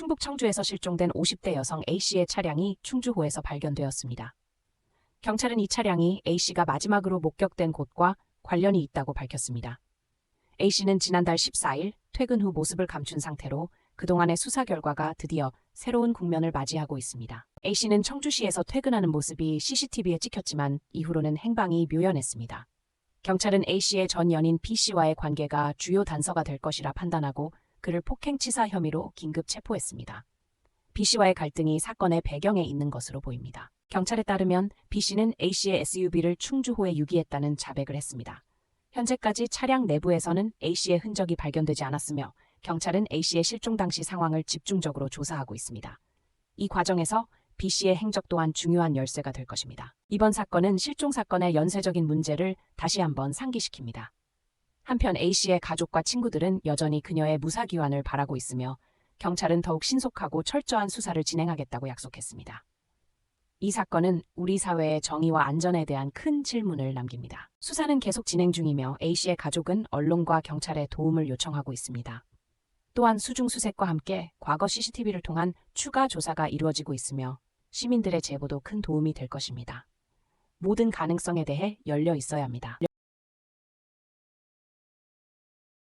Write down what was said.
충북 청주에서 실종된 50대 여성 A씨의 차량이 충주호에서 발견되었습니다. 경찰은 이 차량이 A씨가 마지막으로 목격된 곳과 관련이 있다고 밝혔습니다. A씨는 지난달 14일 퇴근 후 모습을 감춘 상태로 그동안의 수사 결과가 드디어 새로운 국면을 맞이하고 있습니다. A씨는 청주시에서 퇴근하는 모습이 CCTV에 찍혔지만 이후로는 행방이 묘연했습니다. 경찰은 A씨의 전 연인 B씨와의 관계가 주요 단서가 될 것이라 판단하고 그를 폭행치사 혐의로 긴급 체포했습니다. B씨와의 갈등이 사건의 배경에 있는 것으로 보입니다. 경찰에 따르면 B씨는 A씨의 SUV를 충주호에 유기했다는 자백을 했습니다. 현재까지 차량 내부에서는 A씨의 흔적이 발견되지 않았으며 경찰은 A씨의 실종 당시 상황을 집중적으로 조사하고 있습니다. 이 과정에서 B씨의 행적 또한 중요한 열쇠가 될 것입니다. 이번 사건은 실종 사건의 연쇄적인 문제를 다시 한번 상기시킵니다. 한편 A씨의 가족과 친구들은 여전히 그녀의 무사기환을 바라고 있으며 경찰은 더욱 신속하고 철저한 수사를 진행하겠다고 약속했습니다. 이 사건은 우리 사회의 정의와 안전에 대한 큰 질문을 남깁니다. 수사는 계속 진행 중이며 A씨의 가족은 언론과 경찰에 도움을 요청하고 있습니다. 또한 수중수색과 함께 과거 CCTV를 통한 추가 조사가 이루어지고 있으며 시민들의 제보도 큰 도움이 될 것입니다. 모든 가능성에 대해 열려 있어야 합니다.